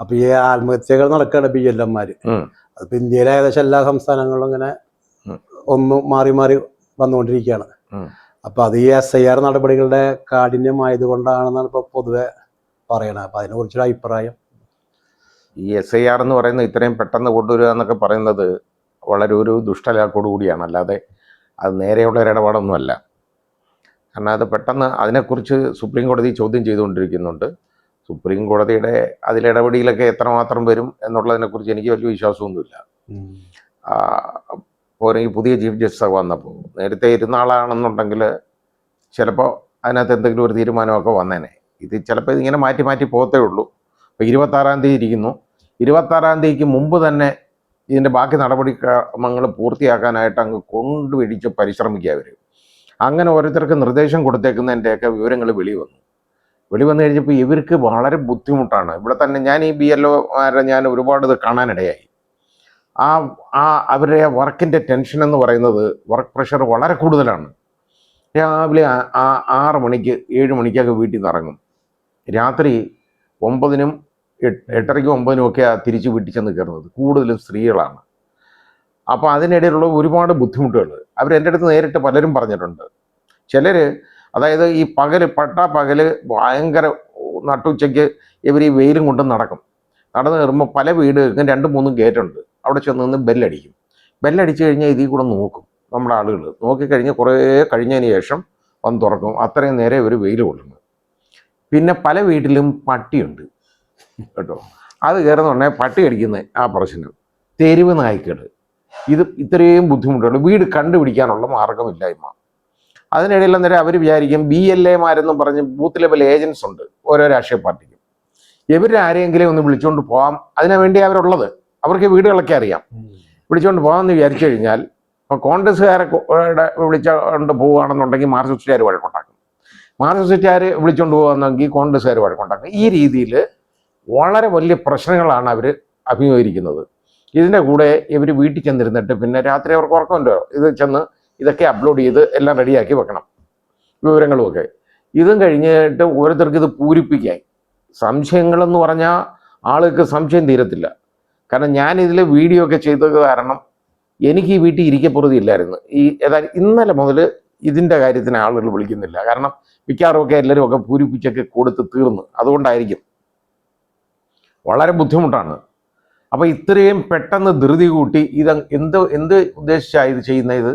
അപ്പൊ ഈ ആത്മഹത്യകൾ നടക്കുകയാണ് ബി എൽ എംമാര് ഉം. അതിപ്പോ ഇന്ത്യയിലെ ഏകദേശം എല്ലാ സംസ്ഥാനങ്ങളിലും ഇങ്ങനെ ഒന്ന് മാറി മാറി വന്നുകൊണ്ടിരിക്കുകയാണ്. അപ്പൊ അത് ഈ എസ് ഐ ആർ നടപടികളുടെ കാഠിന്യമായത് കൊണ്ടാണെന്നാണ് ഇപ്പൊ പൊതുവെ പറയണത്. അപ്പൊ അതിനെ കുറിച്ചൊരു അഭിപ്രായം. ഈ എസ് ഐ ആർ എന്ന് പറയുന്നത് ഇത്രയും പെട്ടെന്ന് കൊണ്ടുവരിക എന്നൊക്കെ പറയുന്നത് വളരെ ഒരു ദുഷ്ടലാക്കോട് കൂടിയാണ്. അല്ലാതെ അത് നേരെയുള്ള ഒരു ഇടപാടൊന്നുമല്ല. കാരണം അത് പെട്ടെന്ന് അതിനെക്കുറിച്ച് സുപ്രീം കോടതി ചോദ്യം ചെയ്തുകൊണ്ടിരിക്കുന്നുണ്ട്. സുപ്രീം കോടതിയുടെ അതിലിടപെടിയിലൊക്കെ എത്രമാത്രം വരും എന്നുള്ളതിനെക്കുറിച്ച് എനിക്ക് വലിയ വിശ്വാസമൊന്നുമില്ല. പോരെങ്കിൽ പുതിയ ചീഫ് ജസ്റ്റിസ് വന്നപ്പോൾ നേരത്തെ ഇരുന്ന ആളാണെന്നുണ്ടെങ്കിൽ ചിലപ്പോൾ അതിനകത്ത് എന്തെങ്കിലും ഒരു തീരുമാനമൊക്കെ വന്നേനെ. ഇത് ചിലപ്പോൾ ഇതിങ്ങനെ മാറ്റി മാറ്റി പോകത്തേ ഉള്ളൂ. ഇപ്പോൾ ഇരുപത്താറാം തീയതി ഇരിക്കുന്നു. ഇരുപത്താറാം തീയതിക്ക് മുമ്പ് തന്നെ ഇതിന്റെ ബാക്കി നടപടിക്രമങ്ങൾ പൂർത്തിയാക്കാനായിട്ട് അങ്ങ് കൊണ്ടുപിടിച്ച് പരിശ്രമിക്കുക അവർ അങ്ങനെ ഓരോരുത്തർക്ക് നിർദ്ദേശം കൊടുത്തേക്കുന്നതിന്റെയൊക്കെ വിവരങ്ങൾ വെളി വന്നു. വെളി വന്നു കഴിഞ്ഞപ്പോൾ ഇവർക്ക് വളരെ ബുദ്ധിമുട്ടാണ്. ഇവിടെ തന്നെ ഞാൻ ഈ ബി എൽ ഒമാരെ ഞാൻ ഒരുപാട് ഇത് കാണാനിടയായി. ആ ആ അവരുടെ വർക്കിന്റെ ടെൻഷൻ എന്ന് പറയുന്നത് വർക്ക് പ്രഷർ വളരെ കൂടുതലാണ്. രാവിലെ ആ- ആറ് മണിക്ക് ഏഴ് മണിക്കൊക്കെ വീട്ടിൽ നിന്ന് ഇറങ്ങും. രാത്രി ഒമ്പതിനും എട്ട് എട്ടരയ്ക്കും ഒമ്പതിനും ഒക്കെ തിരിച്ച് വീട്ടിൽ ചെന്ന് കയറുന്നത് കൂടുതലും സ്ത്രീകളാണ്. അപ്പോൾ അതിനിടയിലുള്ള ഒരുപാട് ബുദ്ധിമുട്ടുകൾ. അവർ എന്റെ അടുത്ത് നേരിട്ട് പലരും പറഞ്ഞിട്ടുണ്ട്. ചിലർ അതായത് ഈ പകൽ പട്ട പകൽ ഭയങ്കര നട്ടുച്ചയ്ക്ക് ഇവർ ഈ വെയിലും കൊണ്ട് നടക്കും. നടന്ന് കയറുമ്പോൾ പല വീടുകൾക്കും രണ്ട് മൂന്നും ഗേറ്റുണ്ട്. അവിടെ ചെന്ന് നിന്ന് ബെല്ലടിക്കും. ബെല്ലടിച്ച് കഴിഞ്ഞാൽ ഇതിൽ കൂടെ നോക്കും നമ്മുടെ ആളുകൾ നോക്കിക്കഴിഞ്ഞ് കുറേ കഴിഞ്ഞതിന് ശേഷം വന്ന് തുറക്കും. അത്രയും നേരെ ഒരു വെയിൽ കൊള്ളുന്നത് പിന്നെ പല വീട്ടിലും പട്ടിയുണ്ട്. കേട്ടോ? അത് കയറുന്നുണ്ടെങ്കിൽ പട്ടി അടിക്കുന്ന ആ പ്രശ്നം. തെരുവ് നായ്ക്കൾ ഇത് ഇത്രയും ബുദ്ധിമുട്ടുണ്ട്. വീട് കണ്ടുപിടിക്കാനുള്ള മാർഗമില്ലായ്മ അതിനിടയിൽ അന്നേരം അവർ വിചാരിക്കും ബി എൽ എമാരെന്നും പറഞ്ഞ് ബൂത്ത് ലെവൽ ഏജൻസ് ഉണ്ട് ഓരോ രാഷ്ട്രീയ പാർട്ടിക്കും. ഇവരെ ആരെങ്കിലും ഒന്ന് വിളിച്ചുകൊണ്ട് പോകാം അതിനു വേണ്ടി അവരുള്ളത്. അവർക്ക് വീടുകളൊക്കെ അറിയാം. വിളിച്ചുകൊണ്ട് പോകാമെന്ന് വിചാരിച്ചു കഴിഞ്ഞാൽ ഇപ്പോൾ കോൺഗ്രസ്സുകാരെ വിളിച്ചുകൊണ്ട് പോവുകയാണെന്നുണ്ടെങ്കിൽ മാർക്സിസ്റ്റുകാർ വഴക്കുണ്ടാക്കും. മാർക്സിസ്റ്റുകാർ വിളിച്ചുകൊണ്ട് പോകാമെന്നെങ്കിൽ കോൺഗ്രസ്സുകാർ വഴക്കുണ്ടാക്കും. ഈ രീതിയിൽ വളരെ വലിയ പ്രശ്നങ്ങളാണ് അവർ അഭിമുഖീകരിക്കുന്നത്. ഇതിന്റെ കൂടെ ഇവർ വീട്ടിൽ ചെന്നിരുന്നിട്ട് പിന്നെ രാത്രി അവർക്ക് ഉറക്കമുണ്ടോ ഇത് ചെന്ന് ഇതൊക്കെ അപ്ലോഡ് ചെയ്ത് എല്ലാം റെഡിയാക്കി വെക്കണം. വിവരങ്ങളുമൊക്കെ. ഇതും കഴിഞ്ഞിട്ട് ഓരോരുത്തർക്ക് ഇത് പൂരിപ്പിക്കാൻ സംശയങ്ങളെന്ന് പറഞ്ഞാൽ ആൾക്ക് സംശയം തീരത്തില്ല. കാരണം ഞാൻ ഇതിൽ വീഡിയോ ഒക്കെ ചെയ്തത് കാരണം എനിക്ക് ഈ വീട്ടിൽ ഇരിക്കപ്പുറതി ഇല്ലായിരുന്നു. ഈ ഏതായാലും ഇന്നലെ മുതൽ ഇതിന്റെ കാര്യത്തിന് ആളുകൾ വിളിക്കുന്നില്ല. കാരണം മിക്കാറുമൊക്കെ എല്ലാവരും ഒക്കെ പൂരിപ്പിച്ചൊക്കെ കൊടുത്ത് തീർന്നു. അതുകൊണ്ടായിരിക്കും. വളരെ ബുദ്ധിമുട്ടാണ്. അപ്പോൾ ഇത്രയും പെട്ടെന്ന് ധൃതി കൂട്ടി ഇത് എന്ത് എന്ത് ഉദ്ദേശിച്ചാണ് ഇത് ചെയ്യുന്ന ഇത്?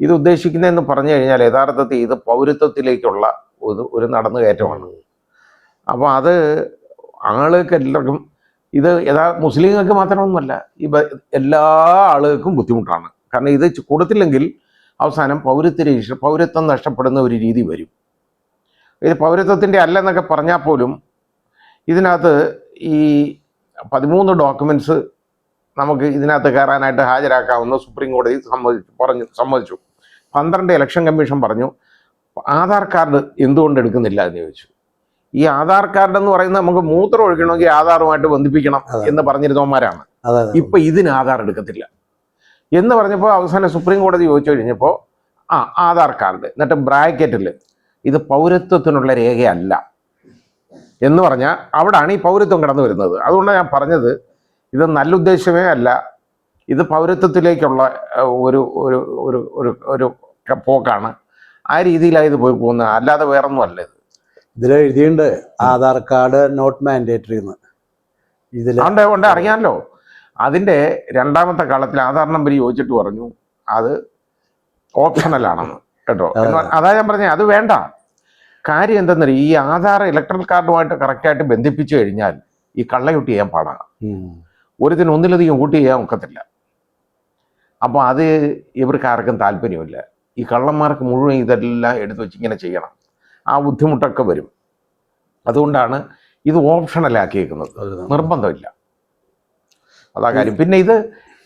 ഇത് ഉദ്ദേശിക്കുന്നതെന്ന് പറഞ്ഞു കഴിഞ്ഞാൽ യഥാർത്ഥത്തിൽ ഇത് പൗരത്വത്തിലേക്കുള്ള ഒരു ഒരു നടന്നു കയറ്റമാണ് അപ്പോൾ അത് ആളുകൾക്ക് എല്ലാവർക്കും ഇത് യഥാ മുസ്ലിങ്ങൾക്ക് മാത്രമൊന്നുമല്ല ഈ എല്ലാ ആളുകൾക്കും ബുദ്ധിമുട്ടാണ്. കാരണം ഇത് കൊടുത്തില്ലെങ്കിൽ അവസാനം പൗരത്വ പൗരത്വം നഷ്ടപ്പെടുന്ന ഒരു രീതി വരും. ഇത് പൗരത്വത്തിന്റെ അല്ലെന്നൊക്കെ പറഞ്ഞാൽ പോലും ഇതിനകത്ത് ഈ പതിമൂന്ന് ഡോക്യുമെന്റ്സ് നമുക്ക് ഇതിനകത്ത് കയറാനായിട്ട് ഹാജരാക്കാമെന്ന് സുപ്രീം കോടതി സമ്മതിച്ചു പറഞ്ഞു സമ്മതിച്ചു. പന്ത്രണ്ട് ഇലക്ഷൻ കമ്മീഷൻ പറഞ്ഞു ആധാർ കാർഡ് എന്തുകൊണ്ട് എടുക്കുന്നില്ല എന്ന് ചോദിച്ചു. ഈ ആധാർ കാർഡ് എന്ന് പറയുന്നത് നമുക്ക് മൂത്രം ഒഴിക്കണമെങ്കിൽ ആധാറുമായിട്ട് ബന്ധിപ്പിക്കണം എന്ന് പറഞ്ഞിരുന്നവന്മാരാണ്. ഇപ്പൊ ഇതിന് ആധാർ എടുക്കത്തില്ല. എന്ന് പറഞ്ഞപ്പോൾ അവസാനം സുപ്രീം കോടതി ചോദിച്ചു കഴിഞ്ഞപ്പോൾ ആ ആധാർ കാർഡ് എന്നിട്ട് ബ്രാക്കറ്റിൽ ഇത് പൗരത്വത്തിനുള്ള രേഖയല്ല എന്ന് പറഞ്ഞാൽ അവിടാണ് ഈ പൗരത്വം കടന്നു വരുന്നത്. അതുകൊണ്ടാണ് ഞാൻ പറഞ്ഞത് ഇത് നല്ല ഉദ്ദേശമേ അല്ല. ഇത് പൗരത്വത്തിലേക്കുള്ള ഒരു ഒരു ഒരു ഒരു പോക്കാണ്. ആ രീതിയിലാണ് ഇത് പോയി പോകുന്നത് അല്ലാതെ വേറൊന്നും അല്ല ഇത്. ഇതിൽ എഴുതിയിട്ടുണ്ട് ആധാർ കാർഡ് നോട്ട് മാൻഡേറ്ററി എന്ന്. ഇതിൽ ഉണ്ട് ഉണ്ട്. അറിയാമല്ലോ അതിന്റെ രണ്ടാമത്തെ കാലത്തിൽ ആധാർ നമ്പർ ചോദിച്ചിട്ട് പറഞ്ഞു അത് ഓപ്ഷണലാണെന്ന് കേട്ടോ. അതാ. ഞാൻ പറഞ്ഞത് അത് വേണ്ട. കാര്യം എന്തെന്നറിയ? ഈ ആധാർ ഇലക്ട്രൽ കാർഡുമായിട്ട് കറക്റ്റായിട്ട് ബന്ധിപ്പിച്ചു കഴിഞ്ഞാൽ ഈ കള്ളയൂട്ട് ചെയ്യാൻ പാടാണ്. ഒരുതിന് ഒന്നിലധികം ഊട്ടി ചെയ്യാൻ ഒക്കത്തില്ല. അപ്പോൾ അത് ഇവർക്ക് ആർക്കും താല്പര്യമില്ല. ഈ കള്ളന്മാർക്ക് മുഴുവൻ ഇതെല്ലാം എടുത്തു വെച്ച് ഇങ്ങനെ ചെയ്യണം. ആ ബുദ്ധിമുട്ടൊക്കെ വരും. അതുകൊണ്ടാണ് ഇത് ഓപ്ഷണലാക്കിയേക്കുന്നത്. നിർബന്ധമില്ല. അതാ കാര്യം. പിന്നെ ഇത്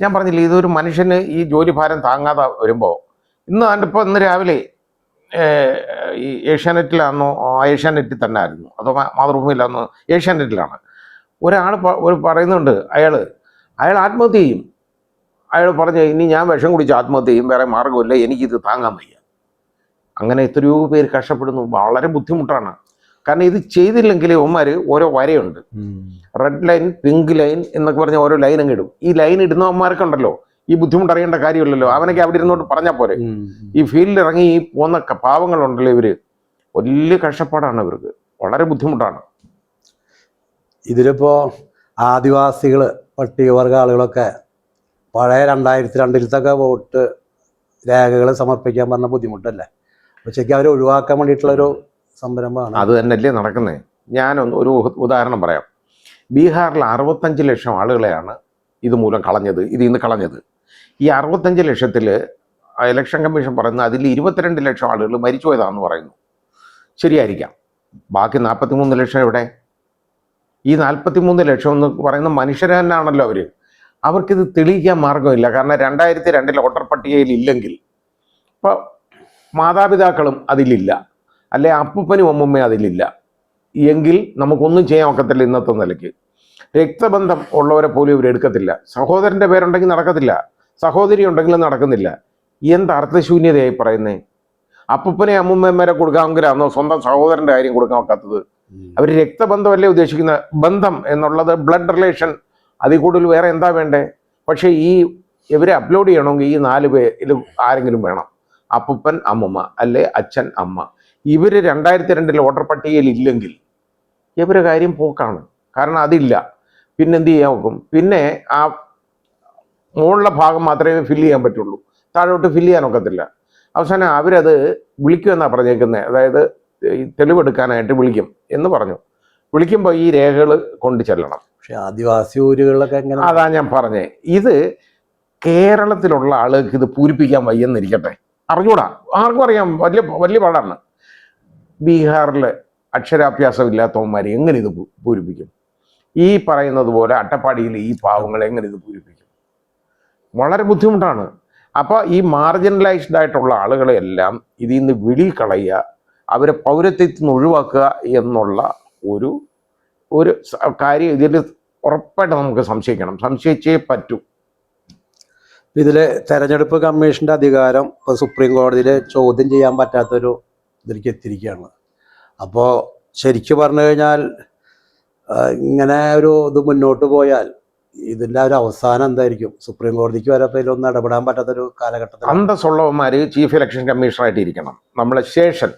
ഞാൻ പറഞ്ഞില്ലേ ഇതൊരു മനുഷ്യന് ഈ ജോലി ഭാരം താങ്ങാതെ വരുമ്പോൾ ഇന്ന് ഇപ്പോൾ ഇന്ന് രാവിലെ ഈ ഏഷ്യാനെറ്റിലാണെന്നോ ഏഷ്യാനെറ്റിൽ തന്നെ ആയിരുന്നു. അതോ മാതൃഭൂമിയിലാണെന്നോ ഏഷ്യാനെറ്റിലാണ്. ഒരാൾ ഒരു പറയുന്നുണ്ട് അയാൾ അയാൾ ആത്മഹത്യ ചെയ്യും. അയാൾ പറഞ്ഞു ഇനി ഞാൻ വിഷം കുടിച്ച് ആത്മഹത്യ ചെയ്യും വേറെ മാർഗമില്ല എനിക്കിത് താങ്ങാൻ വയ്യ. അങ്ങനെ എത്രയോ പേര് കഷ്ടപ്പെടുന്നു വളരെ ബുദ്ധിമുട്ടാണ്. കാരണം ഇത് ചെയ്തില്ലെങ്കിൽ ഉമ്മാർ ഓരോ വരയുണ്ട്. റെഡ് ലൈൻ പിങ്ക് ലൈൻ എന്നൊക്കെ പറഞ്ഞ ഓരോ ലൈൻ അങ്ങ് ഇടും. ഈ ലൈൻ ഇടുന്ന ഉണ്ടല്ലോ ഈ ബുദ്ധിമുട്ട് അറിയേണ്ട കാര്യമില്ലല്ലോ അവനൊക്കെ അവിടെ ഇരുന്നോട്ട് പറഞ്ഞാൽ പോരെ. ഈ ഫീൽഡിൽ ഇറങ്ങി ഈ പോകുന്ന പാവങ്ങളുണ്ടല്ലോ ഇവർ വലിയ കഷ്ടപ്പാടാണ് ഇവർക്ക്. വളരെ ബുദ്ധിമുട്ടാണ്. ഇതിലിപ്പോ ആദിവാസികൾ പട്ടികവർഗ ആളുകളൊക്കെ പഴയ രണ്ടായിരത്തി രണ്ടിലത്തൊക്കെ വോട്ട് രേഖകൾ സമർപ്പിക്കാൻ പറഞ്ഞ ബുദ്ധിമുട്ടല്ലേ? പക്ഷേക്ക് അവർ ഒഴിവാക്കാൻ വേണ്ടിയിട്ടുള്ളൊരു സംരംഭമാണ്. അത് തന്നെയല്ലേ നടക്കുന്നത് ഞാനൊന്ന് ഒരു ഉദാഹരണം പറയാം. ബീഹാറിൽ അറുപത്തഞ്ച് ലക്ഷം ആളുകളെയാണ് ഇത് മൂലം കളഞ്ഞത് ഇതിൽ നിന്ന് കളഞ്ഞത്. ഈ അറുപത്തഞ്ച് ലക്ഷത്തിൽ ഇലക്ഷൻ കമ്മീഷൻ പറയുന്നത് അതിൽ ഇരുപത്തിരണ്ട് ലക്ഷം ആളുകൾ മരിച്ചുപോയതാണെന്ന് പറയുന്നു. ശരിയായിരിക്കാം. ബാക്കി നാൽപ്പത്തി മൂന്ന് ലക്ഷം എവിടെ? ഈ നാൽപ്പത്തി മൂന്ന് ലക്ഷം എന്ന് പറയുന്ന മനുഷ്യർ അവർ അവർക്കിത് തെളിയിക്കാൻ മാർഗമില്ല കാരണം രണ്ടായിരത്തി രണ്ടിൽ വോട്ടർ പട്ടികയിൽ ഇല്ലെങ്കിൽ ഇപ്പോൾ മാതാപിതാക്കളും അതിലില്ല. അല്ലെ അപ്പൂപ്പനും അമ്മുമ്മയും അതിലില്ല. എങ്കിൽ നമുക്കൊന്നും ചെയ്യാൻ ഒക്കത്തില്ല ഇന്നത്തെ നിലയ്ക്ക്. രക്തബന്ധം ഉള്ളവരെ പോലും ഇവർ എടുക്കത്തില്ല. സഹോദരന്റെ പേരുണ്ടെങ്കിൽ നടക്കത്തില്ല. സഹോദരി ഉണ്ടെങ്കിലും നടക്കുന്നില്ല. എന്ത് അർത്ഥശൂന്യതയായി പറയുന്നേ? അപ്പൂപ്പനെ അമ്മുമ്മമാരെ കൊടുക്കാമെങ്കിലാണോ സ്വന്തം സഹോദരന്റെ കാര്യം കൊടുക്കാൻ ഒക്കാത്തത്. അവർ രക്തബന്ധമല്ലേ ഉദ്ദേശിക്കുന്ന? ബന്ധം എന്നുള്ളത് ബ്ലഡ് റിലേഷൻ അതിൽ കൂടുതൽ വേറെ എന്താ വേണ്ടേ? പക്ഷേ ഈ ഇവരെ അപ്ലോഡ് ചെയ്യണമെങ്കിൽ ഈ നാല് പേരിൽ ആരെങ്കിലും വേണം. അപ്പൂപ്പൻ അമ്മമ്മ അല്ലെ? അച്ഛൻ അമ്മ. ഇവർ രണ്ടായിരത്തി രണ്ടിൽ വോട്ടർ പട്ടികയിൽ ഇല്ലെങ്കിൽ ഇവരെ കാര്യം പോക്കാണ്. കാരണം അതില്ല. പിന്നെ എന്ത് ചെയ്യാൻ നോക്കും? പിന്നെ ആ മുകളിലെ ഭാഗം മാത്രമേ ഫില്ല് ചെയ്യാൻ പറ്റുള്ളൂ. താഴോട്ട് ഫില്ല് ചെയ്യാൻ ഒക്കത്തില്ല. അവസാനം അവരത് വിളിക്കുമെന്നാണ് പറഞ്ഞേക്കുന്നത് അതായത് തെളിവെടുക്കാനായിട്ട് വിളിക്കും എന്ന് പറഞ്ഞു. വിളിക്കുമ്പോൾ ഈ രേഖകൾ കൊണ്ടു ചെല്ലണം. പക്ഷെ ആദിവാസി ഊരുകളിലൊക്കെ എങ്ങനെ അതാ ഞാൻ പറഞ്ഞേ. ഇത് കേരളത്തിലുള്ള ആളുകൾക്ക് ഇത് പൂരിപ്പിക്കാൻ വയ്യെന്നിരിക്കട്ടെ. അറിഞ്ഞൂടാ. ആർക്കും അറിയാം. വലിയ വലിയ പാടാണ്. ബീഹാറിലെ അക്ഷരാഭ്യാസം ഇല്ലാത്തവന്മാർ എങ്ങനെ ഇത് പൂരിപ്പിക്കും? ഈ പറയുന്നത് പോലെ അട്ടപ്പാടിയിൽ ഈ പാവങ്ങൾ എങ്ങനെ ഇത് പൂരിപ്പിക്കും? വളരെ ബുദ്ധിമുട്ടാണ്. അപ്പോൾ ഈ മാർജിനലൈസ്ഡ് ആയിട്ടുള്ള ആളുകളെല്ലാം ഇതിൽ നിന്ന് വിളി കളയുക അവരെ പൗരത്വത്തിൽ നിന്ന് ഒഴിവാക്കുക എന്നുള്ള ഒരു ഒരു കാര്യം ഇതിൽ ഉറപ്പായിട്ട് നമുക്ക് സംശയിക്കണം. സംശയിച്ചേ പറ്റൂ. ഇതിൽ തെരഞ്ഞെടുപ്പ് കമ്മീഷന്റെ അധികാരം ഇപ്പോൾ സുപ്രീം കോടതിയിൽ ചോദ്യം ചെയ്യാൻ പറ്റാത്തൊരു ഇതിലേക്ക് എത്തിയിരിക്കുകയാണ്. അപ്പോൾ ശരിക്കും പറഞ്ഞു കഴിഞ്ഞാൽ ഇങ്ങനെ ഒരു ഇത് മുന്നോട്ട് പോയാൽ ഇതിന്റെ ഒരു അവസാനം എന്തായിരിക്കും? സുപ്രീം കോടതിക്ക് വരെ ഇപ്പൊ ഇതിലൊന്നും ഇടപെടാൻ പറ്റാത്തൊരു കാലഘട്ടത്തിൽ അന്തസ്സുള്ളവന്മാർ ചീഫ് ഇലക്ഷൻ കമ്മീഷണറായിട്ട് ഇരിക്കണം നമ്മളെ ശേഷൻ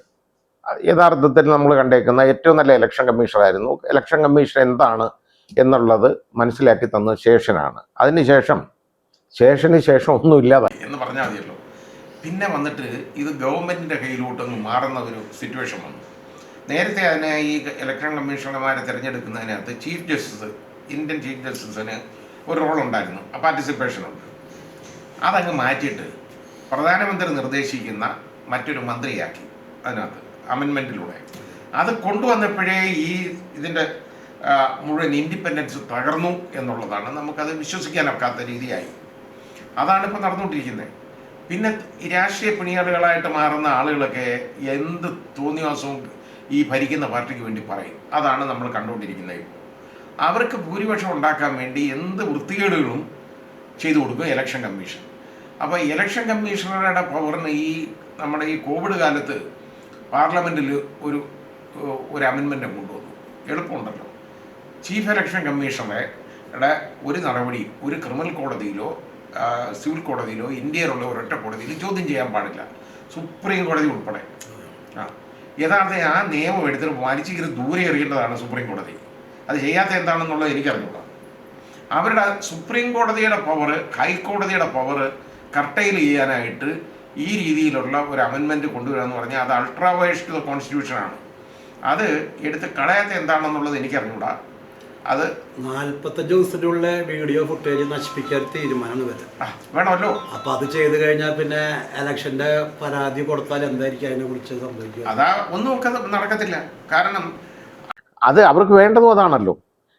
യഥാർത്ഥത്തിൽ നമ്മൾ കണ്ടേക്കുന്ന ഏറ്റവും നല്ല ഇലക്ഷൻ കമ്മീഷണറായിരുന്നു ഇലക്ഷൻ കമ്മീഷൻ എന്താണ് എന്നുള്ളത് മനസ്സിലാക്കി തന്ന ശേഷനാണ്. അതിനുശേഷം ശേഷന് ശേഷം ഒന്നും എന്ന് പറഞ്ഞാൽ മതിയല്ലോ. പിന്നെ വന്നിട്ട് ഇത് ഗവൺമെന്റിന്റെ കയ്യിലോട്ടൊന്ന് മാറുന്ന ഒരു സിറ്റുവേഷൻ വന്നു. നേരത്തെ അതിനെ ഈ ഇലക്ഷൻ കമ്മീഷണർമാരെ തിരഞ്ഞെടുക്കുന്നതിനകത്ത് ചീഫ് ജസ്റ്റിസ് ഇന്ത്യൻ ചീഫ് ജസ്റ്റിസിന് ഒരു റോൾ ഉണ്ടായിരുന്നു. പാർട്ടിസിപ്പേഷൻ ഉണ്ട്. അതങ്ങ് മാറ്റിയിട്ട് പ്രധാനമന്ത്രി നിർദ്ദേശിക്കുന്ന മറ്റൊരു മന്ത്രിയാക്കി അതിനകത്ത്. അമെൻമെന്റിലൂടെ അത് കൊണ്ടുവന്നപ്പോഴേ ഈ ഇതിന്റെ മുഴുവൻ ഇൻഡിപെൻഡൻസ് തകർന്നു എന്നുള്ളതാണ്. നമുക്കത് വിശ്വസിക്കാനൊക്കാത്ത രീതിയായി. അതാണ് ഇപ്പോൾ നടന്നുകൊണ്ടിരിക്കുന്നത് പിന്നെ രാഷ്ട്രീയ പിണിയാളുകളായിട്ട് മാറുന്ന ആളുകളൊക്കെ എന്ത് തോന്നിവാസവും ഈ ഭരിക്കുന്ന പാർട്ടിക്ക് വേണ്ടി പറയും. അതാണ് നമ്മൾ കണ്ടുകൊണ്ടിരിക്കുന്നത് അവർക്ക് ഭൂരിപക്ഷം ഉണ്ടാക്കാൻ വേണ്ടി എന്ത് വൃത്തികേടുകളും ചെയ്തു കൊടുക്കും ഇലക്ഷൻ കമ്മീഷൻ അപ്പോൾ ഇലക്ഷൻ കമ്മീഷണറുടെ പവറിന് ഈ നമ്മുടെ ഈ കോവിഡ് കാലത്ത് പാർലമെന്റിൽ ഒരു ഒരു അമെൻമെന്റ് കൊണ്ടുവന്നു. എളുപ്പമുണ്ടല്ലോ. ചീഫ് ഇലക്ഷൻ കമ്മീഷണറുടെ ഒരു നടപടി ഒരു ക്രിമിനൽ കോടതിയിലോ സിവിൽ കോടതിയിലോ ഇന്ത്യയിലുള്ള ഒരൊറ്റ കോടതിയിലും ചോദ്യം ചെയ്യാൻ പാടില്ല. സുപ്രീം കോടതി ഉൾപ്പെടെ. ആ. യഥാർത്ഥ ആ നിയമം എടുത്തിട്ട് വലിച്ചിങ്ങനെ ദൂരെ എറിയേണ്ടതാണ് സുപ്രീം കോടതി. അത് ചെയ്യാത്ത എന്താണെന്നുള്ളത് എനിക്കറിഞ്ഞൂടാ. അവരുടെ സുപ്രീം കോടതിയുടെ പവർ ഹൈക്കോടതിയുടെ പവർ കർട്ടയിൽ ചെയ്യാനായിട്ട് ഈ രീതിയിലുള്ള ഒരു അമെൻമെന്റ് കൊണ്ടുവരിക പറഞ്ഞാൽ അത് അൾട്രാ വയസ് ടു ദ കോൺസ്റ്റിറ്റ്യൂഷനാണ് അത് എടുത്ത് കളയാത്ത എന്താണെന്നുള്ളത് എനിക്കറിഞ്ഞൂടാ. അത് നാല്പത്തഞ്ച് ദിവസത്തിനുള്ള വീഡിയോ ഫുട്ടേജ് നശിപ്പിക്കാൻ തീരുമാനമാണ് വരുന്നത് ആ, വേണമല്ലോ. അപ്പൊ അത് ചെയ്തു കഴിഞ്ഞാൽ പിന്നെ ഇലക്ഷന്റെ പരാതി കൊടുത്താൽ എന്തായിരിക്കും അതിനെ കുറിച്ച് സംഭവിക്കുക? അതാ ഒന്നും ഒക്കെ നടക്കത്തില്ല. കാരണം അത് അവർക്ക് വേണ്ടതും അതാണല്ലോ.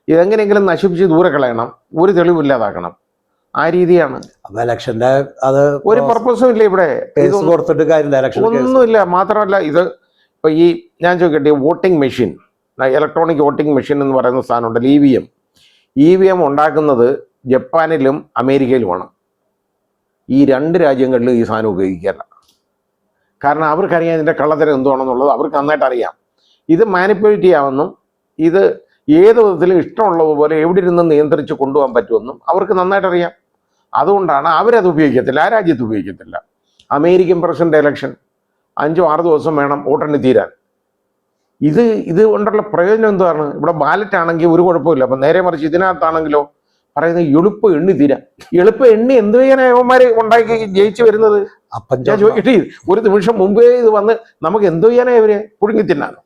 ഇതെങ്ങനെയെങ്കിലും നശിപ്പിച്ച് ദൂരെ കളയണം. ഒരു തെളിവില്ലാതാക്കണം ആ രീതിയാണ്. അപ്പൊ ഇലക്ഷന്റെ അത് ഒരു പർപ്പസും ഇല്ല ഇവിടെ. കേസ് കൊടുത്തിട്ട് കാര്യമില്ല ഇലക്ഷൻ ഒന്നുമില്ല. മാത്രമല്ല ഇത് ഇപ്പൊ ഈ ഞാൻ ചോദിക്കട്ടെ voting machine electronic voting machine എന്ന് പറയുന്ന സാധനമുണ്ടല്ലോ E V M. E V M ഉണ്ടാക്കുന്നത് ജപ്പാനിലും അമേരിക്കയിലുമാണ് ഈ രണ്ട് രാജ്യങ്ങളിലും ഈ സാധനം ഉപയോഗിക്കാറില്ല. കാരണം അവർക്കറിയാം ഇതിന്റെ കള്ളത്തരം എന്തുവാണെന്നുള്ളത്. അവർക്ക് നന്നായിട്ട് അറിയാം. ഇത് മാനിപ്പുലേറ്റ് ചെയ്യാമെന്നും ഇത് ഏത് വിധത്തിലും ഇഷ്ടമുള്ളതുപോലെ എവിടെ ഇരുന്ന് നിയന്ത്രിച്ച് കൊണ്ടുപോകാൻ പറ്റുമെന്നും അവർക്ക് നന്നായിട്ട് അറിയാം. അതുകൊണ്ടാണ് അവരത് ഉപയോഗിക്കത്തില്ല ആ രാജ്യത്ത് ഉപയോഗിക്കത്തില്ല. അമേരിക്കൻ പ്രസിഡന്റ് ഇലക്ഷൻ അഞ്ചോ ആറ് ദിവസം വേണം വോട്ടെണ്ണി തീരാൻ. ഇത് ഇത് കൊണ്ടുള്ള പ്രയോജനം എന്താണ്? ഇവിടെ ബാലറ്റ് ആണെങ്കിൽ ഒരു കുഴപ്പമില്ല. അപ്പം നേരെ മറിച്ച് ഇതിനകത്താണെങ്കിലോ പറയുന്നത് എളുപ്പം എണ്ണി തീരാ എളുപ്പം എണ്ണി എന്ത് ചെയ്യാനാ യവന്മാര് ഉണ്ടാക്കി ജയിച്ചു വരുന്നത്? അപ്പം ഞാൻ ചോദിക്കട്ടെ ഒരു നിമിഷം മുമ്പേ ഇത് വന്ന് നമുക്ക് എന്തോ ചെയ്യാനാ ഇവരെ? പുഴുങ്ങി തിന്നാനോ?